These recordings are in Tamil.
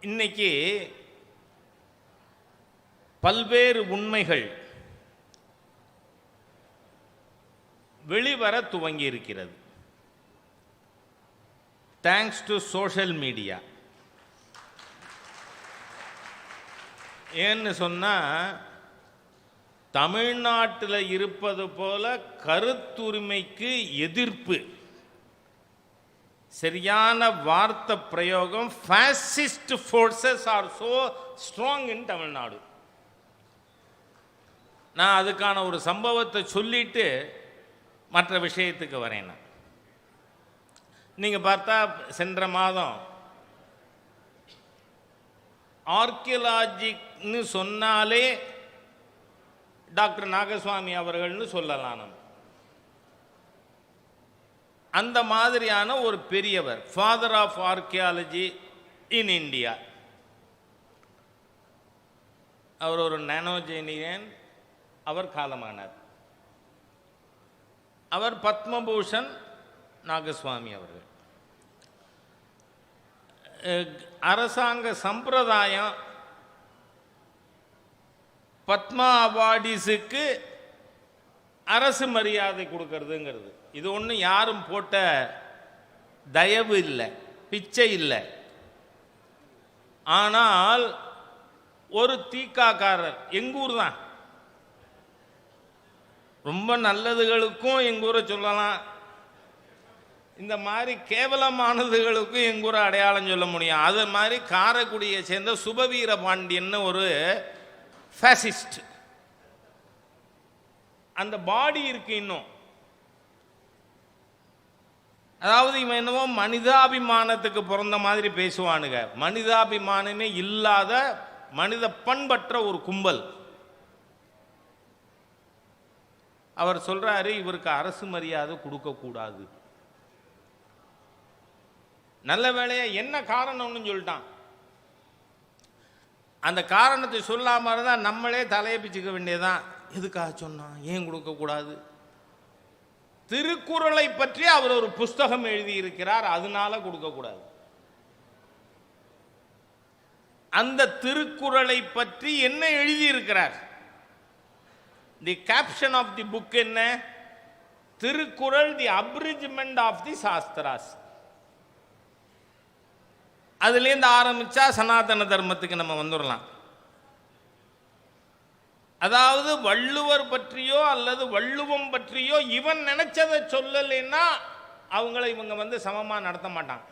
இன்னைக்கு பல்வேறு உண்மைகள் வெளிவர துவங்கி இருக்கிறது தேங்க்ஸ் டு சோஷியல் மீடியா ஏன்னு சொன்னால் தமிழ்நாட்டில் இருப்பது போல கருத்துரிமைக்கு எதிர்ப்பு. சரியான வார்த்தை பிரயோகம். Fascist forces are so strong in Tamil Nadu நான் அதுக்கான ஒரு சம்பவத்தை சொல்லிட்டு மற்ற விஷயத்துக்கு வரேன் நீங்கள் பார்த்தா சென்ற மாதம் ஆர்கியலாஜிக்னு சொன்னாலே டாக்டர் நாகசுவாமி அவர்கள்னு சொல்லலாம் நம்ம. அந்த மாதிரியான ஒரு பெரியவர் father of archaeology in India அவர் ஒரு நானோஜெனியன் அவர் காலமானார். அவர் பத்மபூஷன் நாகசுவாமி அவர்கள். அரசாங்க சம்பிரதாயம் பத்மா அவார்டிஸுக்கு அரசு மரியாதை கொடுக்கறதுங்கிறது. இது ஒன்றும் யாரும் போட்ட தயவு இல்லை பிச்சை இல்லை. ஆனால் ஒரு தீக்காக்காரர் எங்கூர் தான். ரொம்ப நல்லதுகளுக்கும் எங்கூரை சொல்லலாம். இந்த மாதிரி கேவலமானதுகளுக்கும் எங்கூரை அடையாளம் சொல்ல முடியும். அது மாதிரி காரைக்குடியை சேர்ந்த சுபவீர பாண்டியன்னு ஒரு ஃபேசிஸ்ட் அந்த பாடி இருக்கு இன்னும். அதாவது இவன் என்னவோ மனிதாபிமானத்துக்கு பிறந்த மாதிரி பேசுவானுங்க. மனிதாபிமானமே இல்லாத மனித பண்பற்ற ஒரு கும்பல். அவர் சொல்றாரு இவருக்கு அரசு மரியாதை கொடுக்கக்கூடாது நல்ல வேலையா என்ன காரணம்னு சொல்லிட்டான். அந்த காரணத்தை சொல்லாம தான் நம்மளே தலையை பிச்சுக்க வேண்டியதுதான். எதுக்காக சொன்னான்? ஏன் கொடுக்கக்கூடாது திருக்குறளை பற்றி அவர் ஒரு புஸ்தகம் எழுதியிருக்கிறார் அதனால கொடுக்கக்கூடாது. அந்த திருக்குறளை பற்றி என்ன எழுதியிருக்கிறார்? The caption of the book என்ன? Thirukkural the abridgement of the Shastras அதுலேருந்து ஆரம்பிச்சா சனாதன தர்மத்துக்கு நம்ம வந்துடலாம் அதாவது வள்ளுவர் பற்றியோ அல்லது வள்ளுவம் பற்றியோ இவன் நினைச்சதை சொல்லலைன்னா அவங்கள இவங்க வந்து சமமாக நடத்த மாட்டான்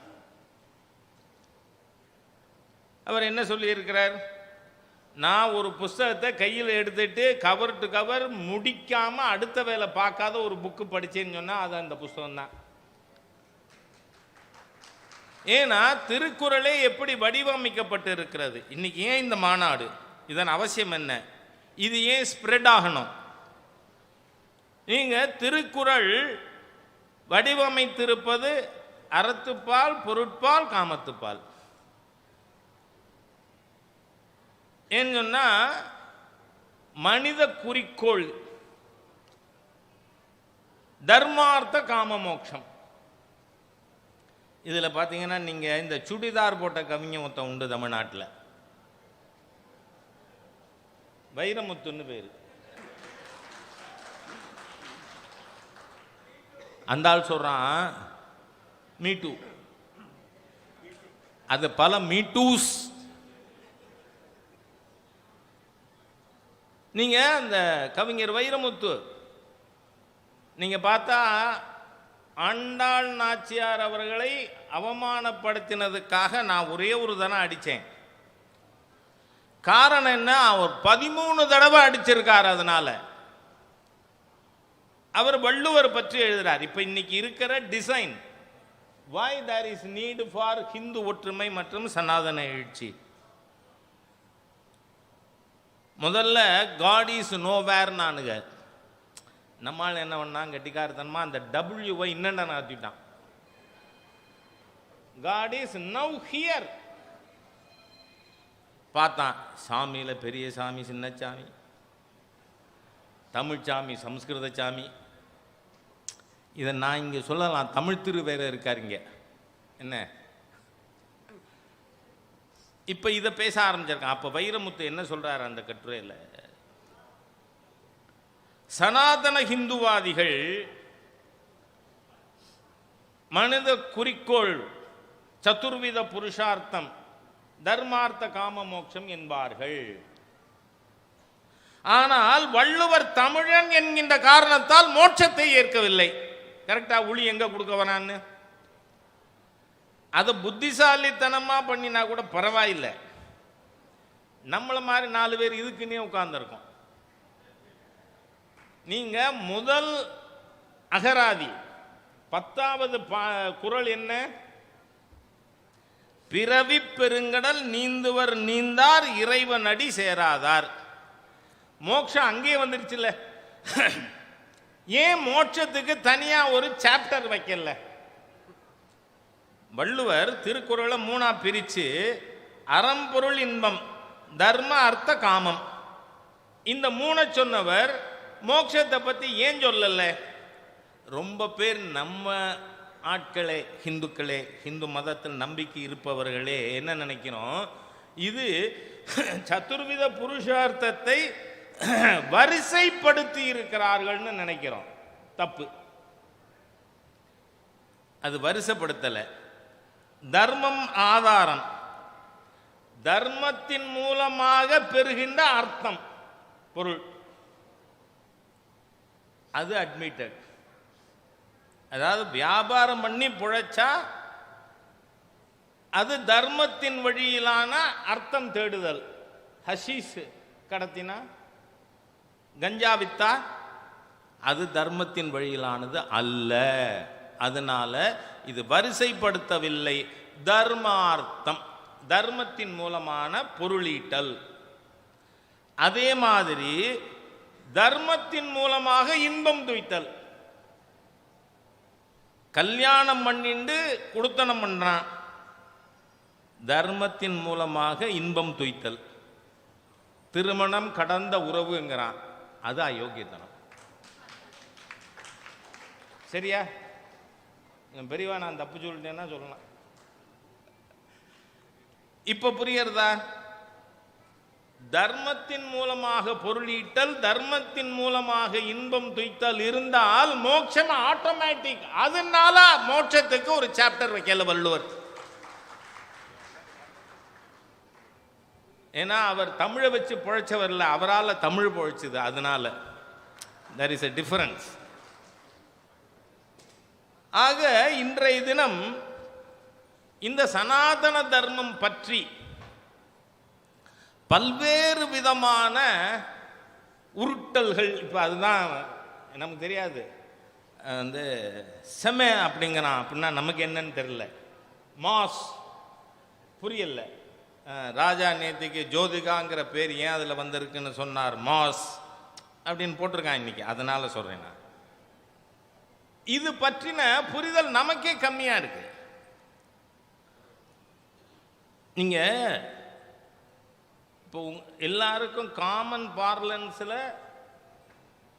அவர் என்ன சொல்லியிருக்கிறார்? நான் ஒரு புஸ்தகத்தை கையில் எடுத்துட்டு கவர் டு கவர் முடிக்காமல் அடுத்த வேலை பார்க்காத ஒரு புக்கு படித்தேன்னு சொன்னால் அது அந்த புஸ்தகம் தான். ஏன்னா திருக்குறளே எப்படி வடிவமைக்கப்பட்டு இருக்கிறது இன்னைக்கு ஏன் இந்த மாநாடு? இதன் அவசியம் என்ன? இது ஏன் ஸ்ப்ரெட் ஆகணும்? நீங்கள் திருக்குறள் வடிவமைத்திருப்பது அறத்துப்பால் பொருட்பால் காமத்துப்பால். ஏன்னு சொன்னால் மனித குறிக்கோள் தர்மார்த்த காம மோட்சம் இதில் பார்த்தீங்கன்னா நீங்கள் இந்த சுடிதார் போட்ட கவிஞன் ஒருத்தன் உண்டு தமிழ்நாட்டில். வைரமுத்துன்னு பேர். அந்த ஆள் சொல்கிறான் மீட்டு அது பல மீட்டூஸ் நீங்கள் அந்த கவிஞர் வைரமுத்து நீங்கள் பார்த்தா ஆண்டாள் நாச்சியார் அவர்களை அவமானப்படுத்தினதுக்காக நான் ஒரே ஒரு தானே அடித்தேன். காரணம் என்ன? அவர் பதிமூணு தடவை அடிச்சிருக்கார் அதனால. அவர் வள்ளுவர் பற்றி எழுதுறார். இப்போ இன்னைக்கு இருக்கிற design why there is need for Hindu ஒற்றுமை மற்றும் சனாதன எழுச்சி? முதல்ல காட் இஸ் நோவேர் நானுங்க நம்மால் என்ன பண்ணான்? கெட்டிக்காரத்தனமா அந்த டபிள்யூவை இன்னண்ட நடத்திட்டான் காட் இஸ் நவ் ஹியர் பார்த்தான் சாமியில் பெரிய சாமி சின்ன சாமி. தமிழ் சாமி சம்ஸ்கிருத சாமி. இதை நான் இங்கே சொல்லலாம் தமிழ் திரு வேற இருக்கார் இங்கே. என்ன? இப்போ இதை பேச ஆரம்பிச்சிருக்கான் அப்போ வைரமுத்து என்ன சொல்கிறார் அந்த கட்டுரையில்? சனாதன ஹிந்துவாதிகள் மனித குறிக்கோள் சதுர்வித புருஷார்த்தம் தர்மார்த்த காம மோட்சம் என்பார்கள். ஆனால் வள்ளுவர் தமிழன் என்கின்ற காரணத்தால் மோட்சத்தை ஏற்கவில்லை. கரெக்டா உளி எங்க கொடுக்க வரான்னு அதை புத்திசாலித்தனமா பண்ணினா கூட பரவாயில்லை. நம்மள மாதிரி நாலு பேர் இதுக்குன்னே உட்கார்ந்துருக்கோம். நீங்க முதல் அகராதி பத்தாவது குரல் குறள் என்ன? பிறவி பெருங்கடல் நீந்துவர் நீந்தார் இறைவன் அடி சேராதார். மோட்சம் அங்கேயே வந்துருச்சுல்ல. ஏன் மோட்சத்துக்கு தனியா ஒரு சாப்டர் வைக்கல? வள்ளுவர் திருக்குறளை மூணா பிரிச்சு அறம்பொருள் இன்பம் தர்ம அர்த்த காமம். இந்த மூணை சொன்னவர் மோட்சத்தை பத்தி ஏன் சொல்லல? ரொம்ப பேர் நம்ம ஆட்களே ஹிந்துக்களே ஹிந்து மதத்தில் நம்பிக்கை இருப்பவர்களே என்ன நினைக்கிறோம்? இது சதுர்வித புருஷார்த்தத்தை வரிசைப்படுத்தி இருக்கிறார்கள்னு நினைக்கிறோம். தப்பு. அது வரிசைப்படுத்தலை. தர்மம் ஆதாரம். தர்மத்தின் மூலமாக பெறுகின்ற அர்த்தம் பொருள். அது அட்மிட்டட் அதாவது வியாபாரம் பண்ணி புழைச்சா அது தர்மத்தின் வழியிலான அர்த்தம் தேடுதல். ஹஷீஸ் கடத்தினா கஞ்சா வித்தா அது தர்மத்தின் வழியிலானது அல்ல. அதனால இது வரிசைப்படுத்தவில்லை. தர்மார்த்தம் தர்மத்தின் மூலமான பொருளீட்டல். அதே மாதிரி தர்மத்தின் மூலமாக இன்பம் துய்த்தல். கல்யாணம் பண்ணிண்டு குடுத்தனம் பண்ணுறான் தர்மத்தின் மூலமாக இன்பம் துய்த்தல். திருமணம் கடந்த உறவுங்கிறான் அது அயோக்கியத்தனம். சரியா? என் பெரியவா நான் தப்பு சொல்லிட்டேன்னா சொல்லலாம். இப்போ புரியறதா தர்மத்தின் மூலமாக பொருளீட்டல் தர்மத்தின் மூலமாக இன்பம் துய்த்தல் இருந்தால் மோட்சம் ஆட்டோமேட்டிக் அதனால மோட்சத்துக்கு ஒரு சாப்டர் வைக்கல வள்ளுவர். ஏன்னா அவர் தமிழை வச்சு பிழைச்சவர் இல்லை அவரால் தமிழ் பிழைச்சது அதனால. தர் இஸ் எ டிஃபரன்ஸ் ஆக இன்றைய தினம் இந்த சனாதன தர்மம் பற்றி பல்வேறு விதமான உருட்டல்கள். இப்போ அதுதான் நமக்கு தெரியாது. வந்து செம அப்படிங்கிறான் அப்படின்னா நமக்கு என்னன்னு தெரியல. மாஸ். புரியல. ராஜா நேத்திக்கு ஜோதிகாங்கிற பேர் ஏன் அதில் வந்திருக்குன்னு சொன்னார்? மாஸ் அப்படின்னு போட்டிருக்கான் இன்னைக்கு. அதனால சொல்கிறேன் நான். இது பற்றின புரிதல் நமக்கே கம்மியாக இருக்கு. நீங்கள் இப்போ எல்லாருக்கும் காமன் பார்லன்ஸில்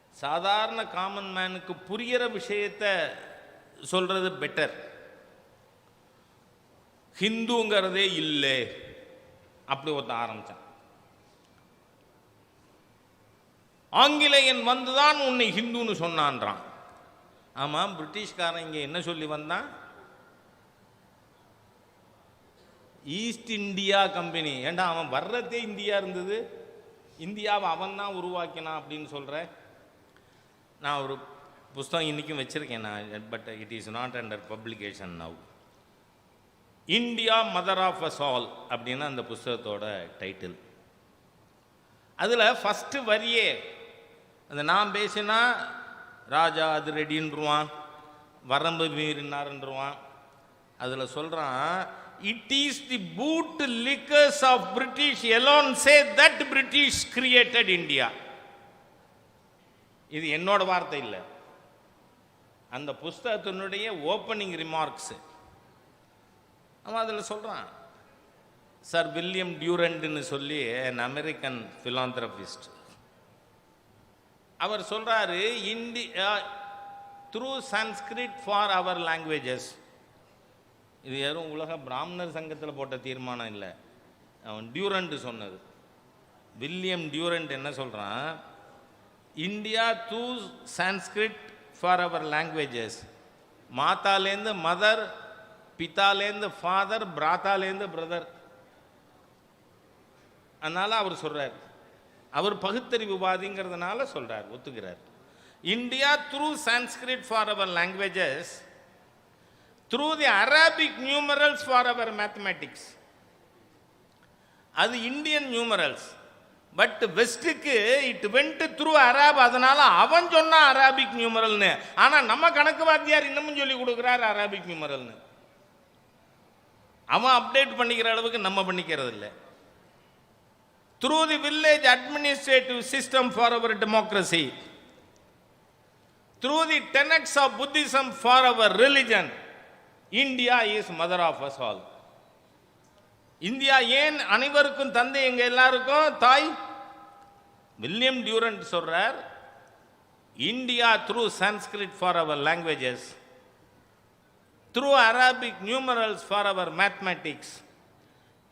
சாதாரண காமன் மேனுக்கு புரிகிற விஷயத்த சொல்றது பெட்டர் ஹிந்துங்கிறதே இல்லை அப்படி ஒருத்த ஆரம்பிச்சான். ஆங்கிலேயன் வந்துதான் உன்னை ஹிந்துன்னு சொன்னான்றான். ஆமாம் பிரிட்டிஷ்காரன் இங்கே என்ன சொல்லி வந்தான்? ஈஸ்ட் இந்தியா கம்பெனி ஏண்டா அவன் வர்றதே இந்தியா இருந்தது? இந்தியாவை அவன் தான் உருவாக்கினான் அப்படின்னு சொல்கிறேன் நான் ஒரு புஸ்தகம் இன்றைக்கும் வச்சுருக்கேன் நான் but it is not under publication now India mother of us all அப்படின்னு அந்த புஸ்தகத்தோட டைட்டில் அதில் ஃபஸ்ட்டு வரியே அந்த நான் பேசினா ராஜா அது ரெடின்றுவான் வரம்பு மீறினாருன்றுவான். அதில் சொல்கிறான் it is the boot lickers of British alone say that British created India இது என்னோட வார்த்தை இல்லை. அந்த புஸ்தகத்தினுடைய ஓப்பனிங் ரிமார்க்ஸ் அவன் அதில் சொல்கிறான் சார் வில்லியம் டியூரண்ட்னு சொல்லி அன் அமெரிக்கன் ஃபிலாந்திரபிஸ்ட் அவர் சொல்கிறாரு India through Sanskrit for our languages இது யாரும் உலக பிராமணர் சங்கத்தில் போட்ட தீர்மானம் இல்லை. அவன் டியூரண்ட் சொன்னது. வில்லியம் டியூரண்ட் என்ன சொல்கிறான் India through Sanskrit for our languages மாதாலேருந்து mother பிதாலேருந்து ஃபாதர் பிராத்தாலேருந்து பிரதர் அதனால் அவர் சொல்கிறார் அவர் பகுத்தறிவுவாதிங்கிறதுனால சொல்கிறார் ஒத்துக்கிறார். India through Sanskrit for our languages through the Arabic numerals for our mathematics அது இந்தியன் நியூமரல்ஸ் பட் வெஸ்ட்டுக்கு இட் வெண்ட் த்ரூ அராப் அதனால அவன் சொன்னான் அராபிக் நியூமரல்னு ஆனால் நம்ம கணக்கு வாத்தியார் இன்னமும் சொல்லி கொடுக்குறாரு அராபிக் நியூமரல்னு அவன் அப்டேட் பண்ணிக்கிற அளவுக்கு நம்ம பண்ணிக்கிறது இல்லை. Through the village administrative system for our democracy through the tenets of Buddhism for our religion India is mother of us all India ஏன் அனைவருக்கும் தந்தை எங்க எல்லாருக்கும்? தாய் வில்லியம் டியூரண்ட் சொல்றார். India through Sanskrit for our languages through Arabic numerals for our mathematics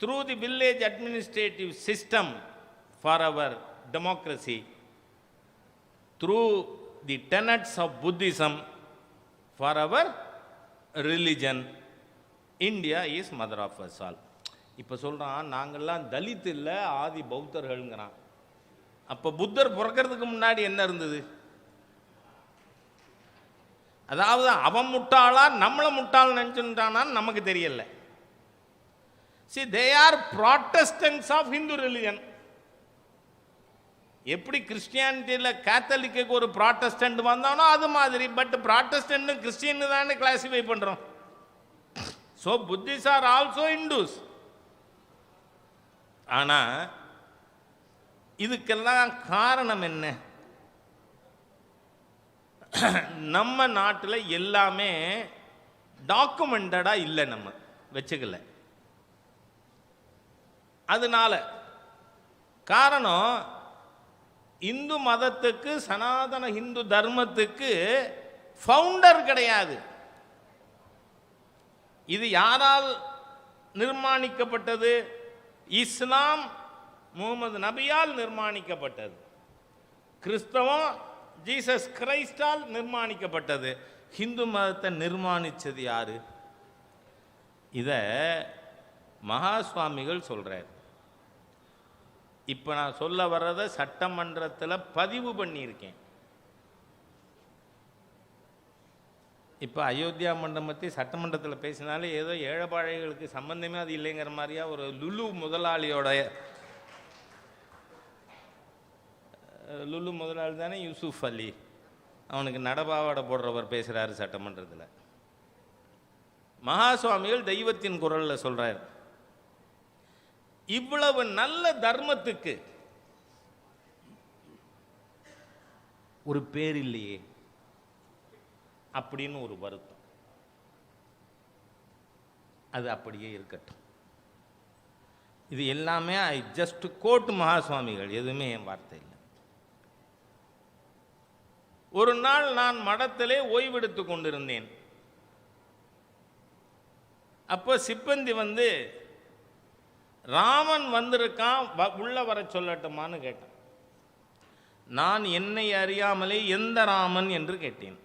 through the village administrative system for our democracy through the tenets of Buddhism for our religion India is mother of us all இப்போ சொல்கிறான் நாங்கள்லாம் தலித் இல்லை ஆதி பௌத்தர்கள்ங்கிறான். அப்போ புத்தர் பிறக்கிறதுக்கு முன்னாடி என்ன இருந்தது? அதாவது அவன் முட்டாளா நம்மளை முட்டாள் நினச்சுட்டானான்னு நமக்கு தெரியல. See they are protestants of Hindu religion எப்படி கிறிஸ்டியானிட்டியில் கேத்தலிக்கு ஒரு ப்ராட்டஸ்டன்ட் வந்தானோ அது மாதிரி பட் ப்ராட்டஸ்டன்ட்டும் கிறிஸ்டின்னு தானே கிளாசிஃபை பண்ணுறோம் so Buddhists are also Hindus ஆனால் இதுக்கெல்லாம் காரணம் என்ன? நம்ம நாட்டில் எல்லாமே டாக்குமெண்டடாக இல்லை நம்ம வச்சுக்கல. அதனால காரணம் இந்து மதத்துக்கு சனாதன இந்து தர்மத்துக்கு ஃபவுண்டர் கிடையாது. இது யாரால் நிர்மாணிக்கப்பட்டது? இஸ்லாம் முகமது நபியால் நிர்மாணிக்கப்பட்டது. கிறிஸ்தவம் ஜீசஸ் கிரைஸ்டால் நிர்மாணிக்கப்பட்டது. ஹிந்து மதத்தை நிர்மாணித்தது யாரு? இதை மகா சுவாமிகள் சொல்றார். இப்போ நான் சொல்ல வர்றதை சட்டமன்றத்தில் பதிவு பண்ணியிருக்கேன். இப்போ அயோத்தியா மண்டம் பற்றி சட்டமன்றத்தில் பேசினாலே ஏதோ ஏழைப்பாழைகளுக்கு சம்பந்தமே அது இல்லைங்கிற மாதிரியா ஒரு லுலு முதலாளியோட லுலு முதலாளி தானே யூசுஃப் அலி. அவனுக்கு நடபாவாடை போடுறவர் பேசுகிறாரு சட்டமன்றத்தில். மகா சுவாமிகள் தெய்வத்தின் குரலில் சொல்கிறார் இவ்வளவு நல்ல தர்மத்துக்கு. ஒரு பேர் இல்லையே. அப்படின்னு ஒரு வருத்தம். அது அப்படியே இருக்கட்டும். இது எல்லாமே ஐ ஜஸ்ட் கோட் மகாசுவாமிகள் எதுவுமே என் வார்த்தை இல்லை. ஒரு நாள் நான் மடத்திலே ஓய்வெடுத்து கொண்டிருந்தேன். அப்போ சிப்பந்தி வந்து ராமன் வந்திருக்கான் வ- உள்ள வர சொல்லட்டுமான்னு கேட்டான். நான் என்னை அறியாமலே எந்த ராமன் என்று கேட்டேன்.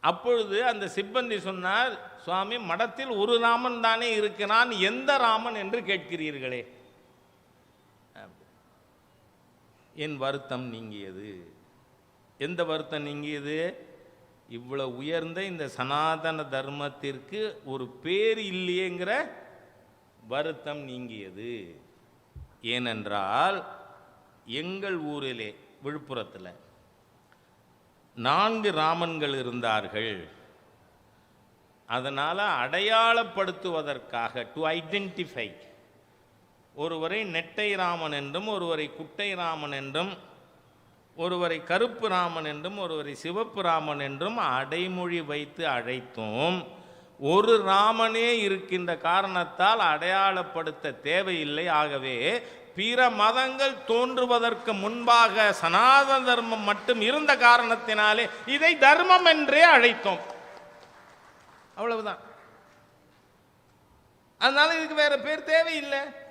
அப்பொழுது அந்த சிப்பந்தி சொன்னார் சுவாமி மடத்தில் ஒரு ராமன் தானே இருக்கிறான் எந்த ராமன் என்று கேட்கிறீர்களே? என் வருத்தம் நீங்கியது. எந்த வருத்தம் நீங்கியது? இவ்வளோ உயர்ந்த இந்த சனாதன தர்மத்திற்கு ஒரு பேர் இல்லையேங்கிற வருத்தம் நீங்கியது. ஏனென்றால் எங்கள் ஊரிலே விழுப்புரத்தில் நான்கு ராமன்கள் இருந்தார்கள். அதனால் அடையாளப்படுத்துவதற்காக டு ஐடென்டிஃபை ஒருவரை நெட்டை ராமன் என்றும் ஒருவரை குட்டை ராமன் என்றும் ஒருவரை கருப்பு ராமன் என்றும் ஒருவரை சிவப்பு ராமன் என்றும் அடைமொழி வைத்து அழைத்தும். ஒரு ராமனே இருக்கின்ற காரணத்தால் அடையாளப்படுத்த தேவையில்லை. ஆகவே பிற மதங்கள் தோன்றுவதற்கு முன்பாக சனாதன தர்மம் மட்டும் இருந்த காரணத்தினாலே இதை தர்மம் என்றே அழைத்தோம். அவ்வளவுதான். அதனால இதுக்கு வேற பேர் தேவையில்லை.